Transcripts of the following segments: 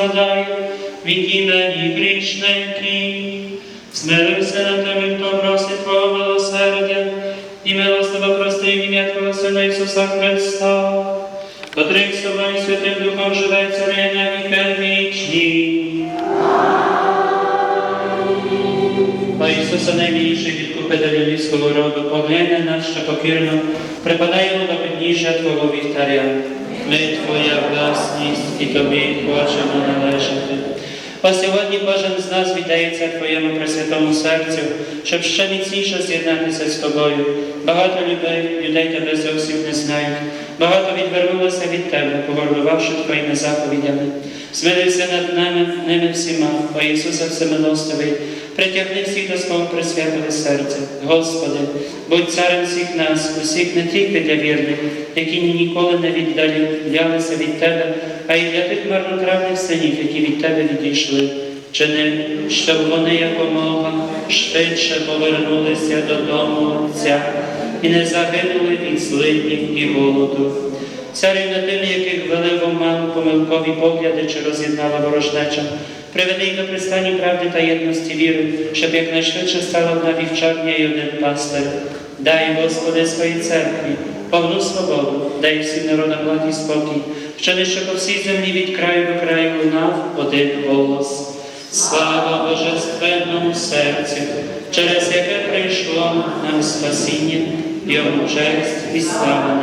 складає, від імені грішники. Змилився на тебе, хто просить Твого милосердя, і милостиво прости в ім'я Твого Сина Ісуса Христа, котрий з тобою і Святим Духом живе і царює на віки вічні. О Ісуса найбільший відкупителю людського роду, поглянь на нас, що покірно припадаємо до підніжжя Твого вівтаря. Ми Твоя власність і Тобі хочемо належати. О сьогодні кожен з нас віддається Твоєму Пресвятому серцю, щоб ще міцніше з'єднатися з Тобою. Багато людей, людей Тебе зовсім не знають, багато відвернулося від Тебе, погордувавши Твоїми заповідями. Змилився над нами, ними всіма, о Ісусе Всемилостивий, притягни всіх до свого присвятого серця. Господи, будь царем всіх нас, усіх не тільки для вірних, які ніколи не віддалялися від Тебе, а й для тих марнотравних синів, які від Тебе відійшли. Чини, щоб вони якомога швидше повернулися додому Отця і не загинули від злиднів і голоду. Царю над тими, яких вели в оману помилкові погляди чи роз'єднала ворожнеча, приведи до пристані правди та єдності віри, щоб якнайшвидше стала одна вівчарня і один пастир. Дай, Господи, своїй церкві, повну свободу, дай всім народам лад і спокій, не що по всій землі від краю до краю лунав один голос. Слава Божественному серцю, через яке прийшло нам спасіння, йому честь і слава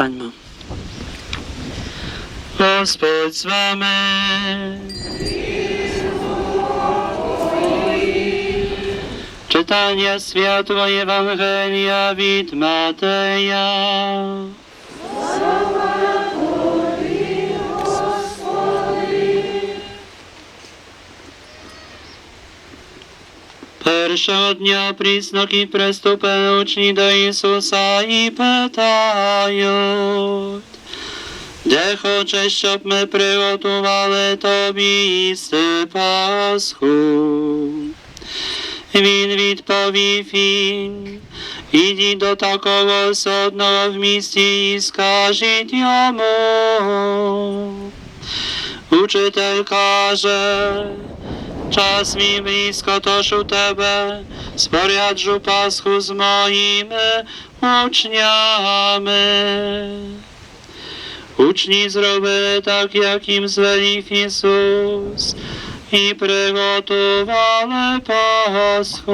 Powstańmy. Господь з вами. Czytanie Światła Ewangelia від Mateja. Першого дня признаки приступи учні до Ісуса і питають, де хочеш, щоб ми приготували тобі істи Пасху. Він відповів їм, іди до такого судного в місті і скажіть йому. Учитель каже, czas mi blisko toż u Tebe, sporiadżu paschu z moimi uczniami. Uczni zrobili tak, jak im zleli Jezus i przygotowali paschu.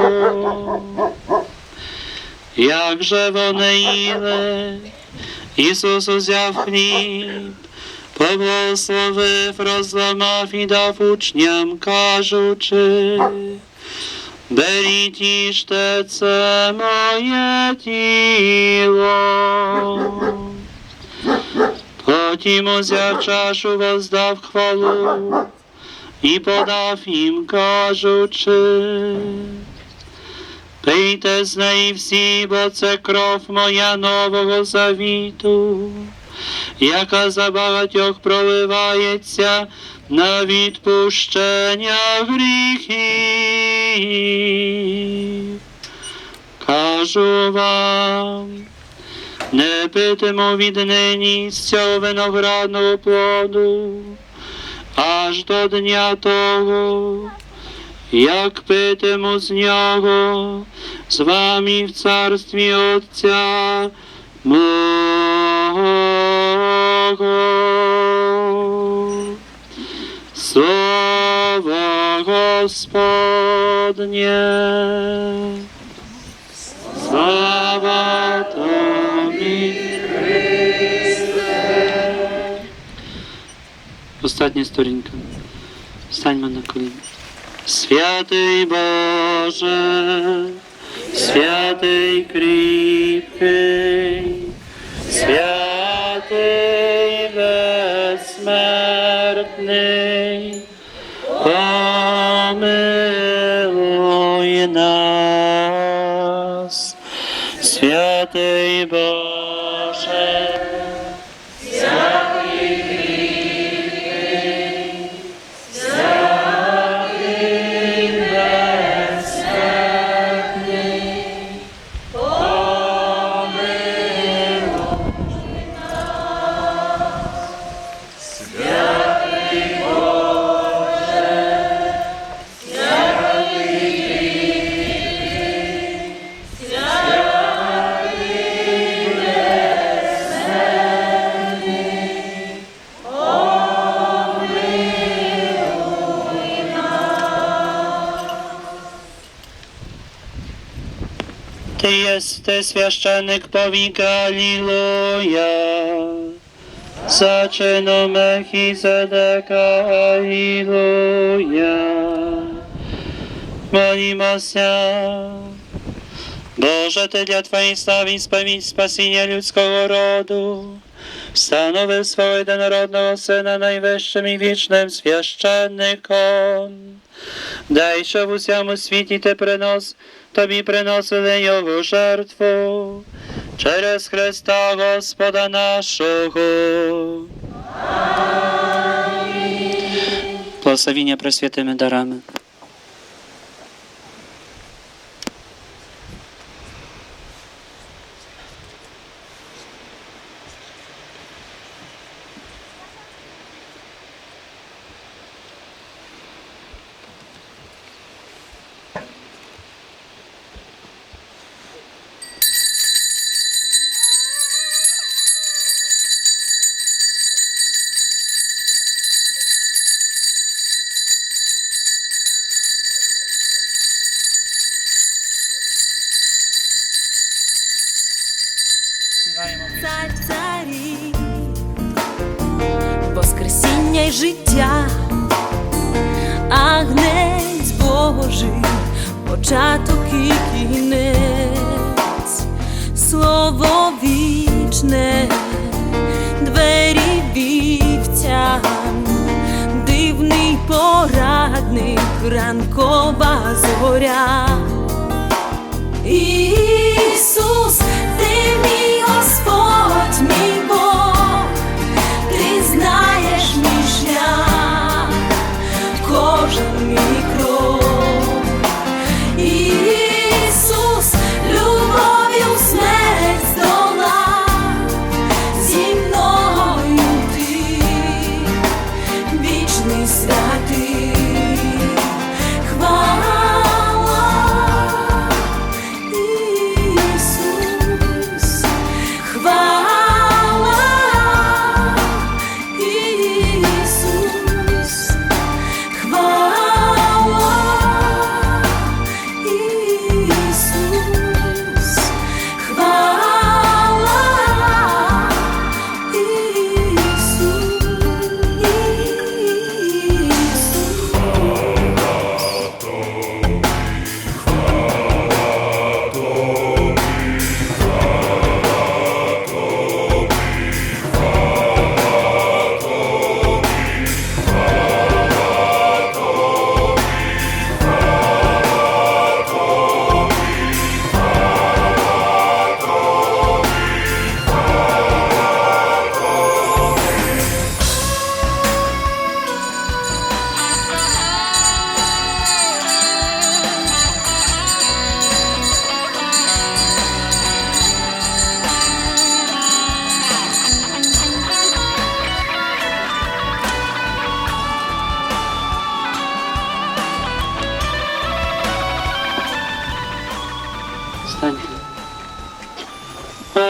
Jakże one ile Jezus zjaw chlip, Błogosławyw rozumów i daw uczniom każuczy. Byli tiż te ce moje tiło. Poti mu zjaw wozdaw chwalu i podaw im każuczy. Pijte z niej wsi, bo ce krow moja nowo zawitu. Яка за багатьох проливається на відпущення гріхів. Кажу вам, не питимо віднині з цього виноградного плоду, аж до дня того, як питиму з нього, з вами в царстві Отця мого. Слово Господнє. Слава Тобі, Остання сторінка. Станьмо на коліна. Святий Боже, святий кріпкий, jesteś świaszczenek powika, Aliluja. Zaczyno Melchizedeka, Aliluja. Молимо ся. Боже, Ти для Твоїх славі сповідь спасіння людського роду, встановив свого єдинородного Сина найвищим і вічним священником. Дай, що в усьому світі ти принос, тобі приносили його жертву через Христа Господа нашого. Благословіння просвятими дарами.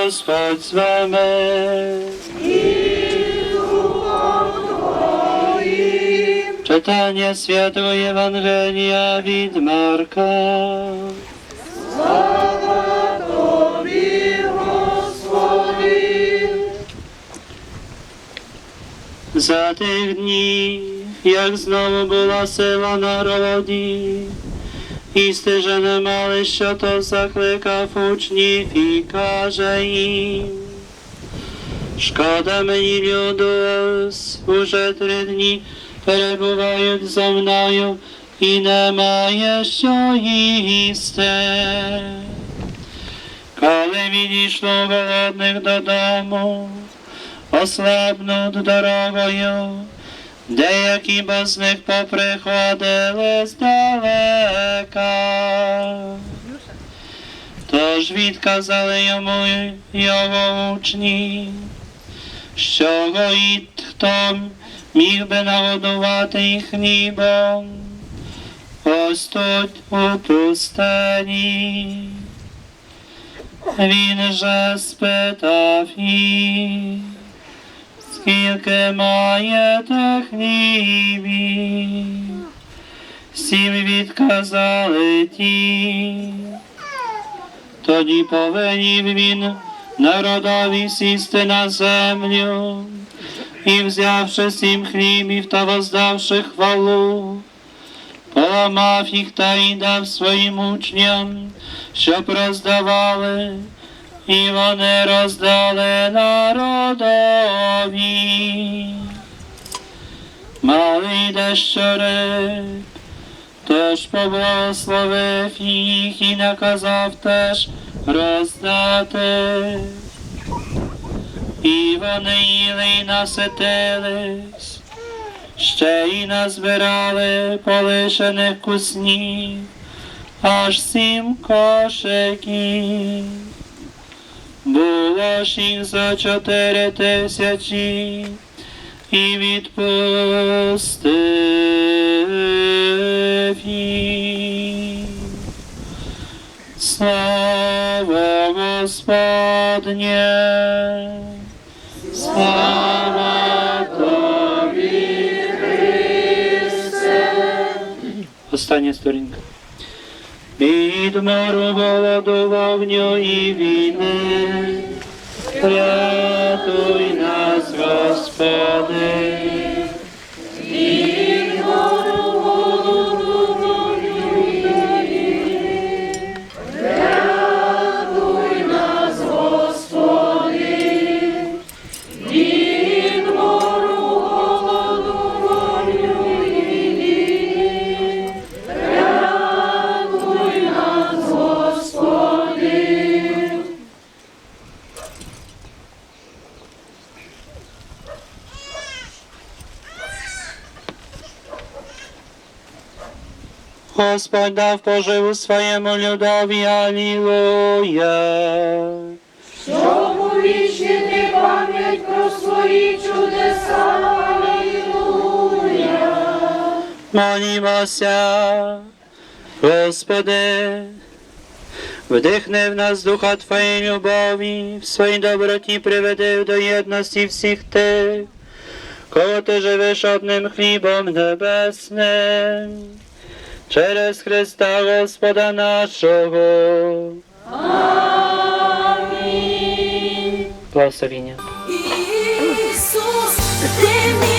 Господь з вами. Czytanie Świętego Ewangelia від Marka. За тих днів, як знову була сила народі, і стежено мали, що то закликав учнів і каже їм. Шкода мені люду, ось уже три дні перебувають зо мною і немає що їсти. Коли відійшло голодних додому, ослабнуть дорогою, деякі бо з них поприходили здалека. Тож відказали йому його учні, що гоїть хто міг би нагодувати їх хлібом. Ось тут у пустині. Він же спитав їх, скільки маєте хлібів? Всім відказали ті. Тоді повелів він народові сісти на землю, і взявши сім хлібів та воздавши хвалу, поламав їх та й дав своїм учням, щоб роздавали, і вони роздали народові. Малий дещо риб, Тож поблагословив їх і наказав теж роздати. І вони їли й наситились, ще й назбирали полишених куснів, аж сім кошиків. Ж їх за чотири тисячі, і відпустив їм. Слава Господнє, слава Тобі, Христе. Остання сторінка. Від мору голоду вогню і війни, рятуй нас, Господи. Господь дав поживу своєму людові, Алілуя. Щоб увічнити пам'ять про свої чудеса. Алілуя. Молімося, Господи, вдихни в нас духа Твоєї любові, в своїй доброті приведи до єдності всіх тих, кого ти живеш одним хлібом небесним, через Христа Господа нашого. Амінь. Благословіння. Ісус, ти мій.